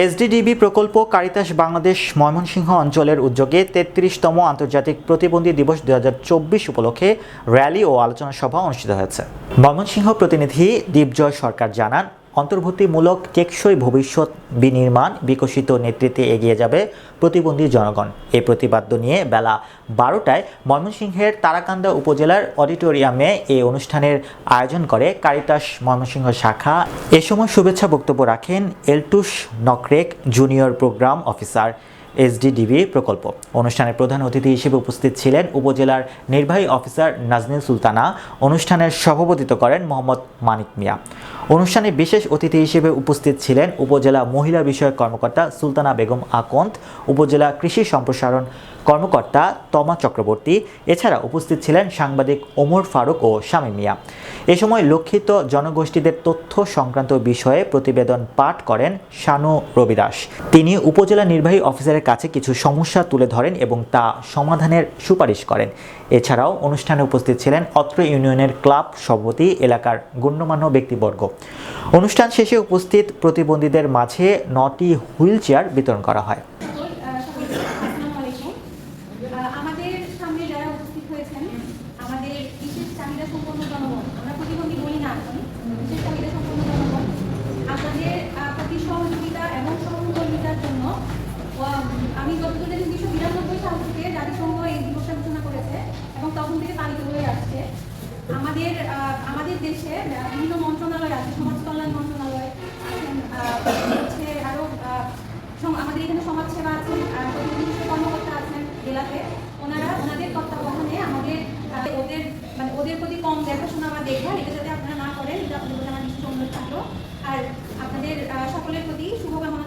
এসডিডিবি প্রকল্প কারিতাস বাংলাদেশ ময়মনসিংহ অঞ্চলের উদ্যোগে তেত্রিশতম আন্তর্জাতিক প্রতিবন্ধী দিবস দু হাজার চব্বিশ উপলক্ষে র্যালি ও আলোচনা সভা অনুষ্ঠিত হয়েছে। ময়মনসিংহ প্রতিনিধি দীপজয় সরকার জানান অন্তর্ভুক্তিমূলক টেকসই ভবিষ্যৎ বিনির্মাণ বিকশিত নেতৃত্বে এগিয়ে যাবে প্রতিবন্ধী জনগণ। এই প্রতিবাদ্য নিয়ে বেলা বারোটায় ময়মনসিংহের তারাকান্দা উপজেলার অডিটোরিয়ামে এই অনুষ্ঠানের আয়োজন করে কারিতাস ময়মনসিংহ শাখা। এ সময় শুভেচ্ছা বক্তব্য রাখেন Eltus Nokrek, junior programme officer. SDDB প্রকল্প। অনুষ্ঠানের প্রধান অতিথি হিসেবে উপস্থিত ছিলেন উপজেলার নির্বাহী অফিসার নাজনীন সুলতানা, অনুষ্ঠানের সভাপতিত্ব করেন মোহাম্মদ মানিক মিয়া। অনুষ্ঠানে বিশেষ অতিথি হিসেবে উপস্থিত ছিলেন উপজেলা মহিলা বিষয়ক কর্মকর্তা সুলতানা বেগম আকন্দ, উপজেলা কৃষি সম্প্রসারণ কর্মকর্তা তমা চক্রবর্তী, এছাড়া উপস্থিত ছিলেন সাংবাদিক ওমর ফারুক ও শামীম মিয়া। এ সময় লক্ষিত জনগোষ্ঠীদের তথ্য সংক্রান্ত বিষয়ে প্রতিবেদন পাঠ করেন শানু রবিদাস। তিনি উপজেলা নির্বাহী অফিসারের কাছে কিছু সমস্যা তুলে ধরেন এবং তা সমাধানের সুপারিশ করেন। এছাড়াও অনুষ্ঠানে উপস্থিত ছিলেন অত্র ইউনিয়নের ক্লাব সভাপতি, এলাকার গণ্যমান্য ব্যক্তিবর্গ। অনুষ্ঠান শেষে উপস্থিত প্রতিবন্ধীদের মাঝে নটি হুইল চেয়ার বিতরণ করা হয়। আমাদের সামনে যারা উপস্থিত হয়েছেন, আমাদের বিশেষ চাহিদা সম্পন্ন জনগণ আমরা প্রতিবন্ধী বলি না এখন বিশেষ চাহিদা সম্পন্ন জনগণ আপনাদের আহ, প্রতি সহযোগিতা এবং সহমর্মিতার জন্য আহ, আমি যতদূর জানি উনিশশো বিরানব্বই সাল থেকে জাতিসংঘ এই দিবসটা ঘোষণা করেছে এবং তখন থেকে পালিত হয়ে আসছে আমাদের আমাদের দেশে বিভিন্ন মন্ত্রণালয় আছে, সমাজ কল্যাণ মন্ত্রণালয় হচ্ছে আরও আমাদের এখানে সমাজ সেবা আছেন কর্মকর্তা আছেন জেলাতে। ওনারা, ওনাদের তত্ত্বাবধানে আমাদের ওদের মানে ওদের প্রতি কম দেখাশোনা বা দেখভাল এটা যাতে আপনারা না করেন, এটা আপনাদের আমার বিশেষ অনুরোধ থাকল। আর আপনাদের সকলের প্রতি শুভকামনা